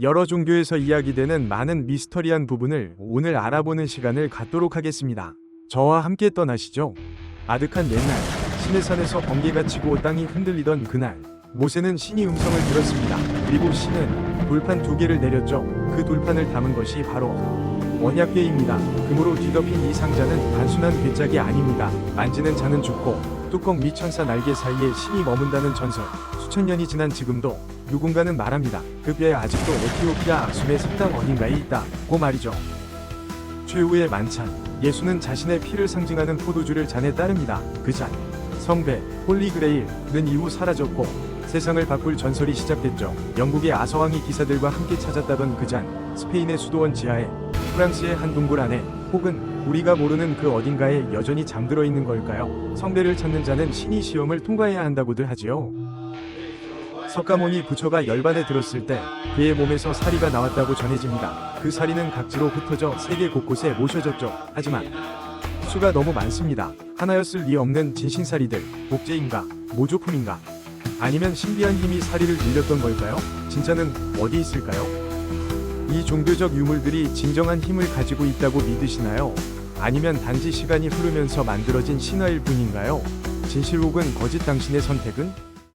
여러 종교에서 이야기되는 많은 미스터리한 부분을 오늘 알아보는 시간을 갖도록 하겠습니다. 저와 함께 떠나시죠. 아득한 옛날 신의 산에서 번개가 치고 땅이 흔들리던 그날 모세는 신이 음성을 들었습니다. 그리고 신은 돌판 두 개를 내렸죠. 그 돌판을 담은 것이 바로 언약궤입니다. 금으로 뒤덮인 이 상자는 단순한 괴짝이 아닙니다. 만지는 자는 죽고 뚜껑 및 천사 날개 사이에 신이 머문다는 전설. 수천 년이 지난 지금도 누군가는 말합니다. 그 뼈에 아직도 에티오피아 악순의 성당 어딘가에 있다 고 말이죠. 최후의 만찬. 예수는 자신의 피를 상징하는 포도주를 잔에 따릅니다. 그 잔. 성배, 홀리그레일은 이후 사라졌고 세상을 바꿀 전설이 시작됐죠. 영국의 아서왕이 기사들과 함께 찾았다던 그 잔. 스페인의 수도원 지하에 프랑스의 한 동굴 안에 혹은 우리가 모르는 그 어딘가에 여전히 잠들어 있는 걸까요? 성배를 찾는 자는 신이 시험을 통과해야 한다고들 하지요. 석가모니 부처가 열반에 들었을 때 그의 몸에서 사리가 나왔다고 전해집니다. 그 사리는 각지로 흩어져 세계 곳곳에 모셔졌죠. 하지만 수가 너무 많습니다. 하나였을 리 없는 진신사리들, 복제인가, 모조품인가? 아니면 신비한 힘이 사리를 늘렸던 걸까요? 진짜는 어디 있을까요? 이 종교적 유물들이 진정한 힘을 가지고 있다고 믿으시나요? 아니면 단지 시간이 흐르면서 만들어진 신화일 뿐인가요? 진실 혹은 거짓 당신의 선택은?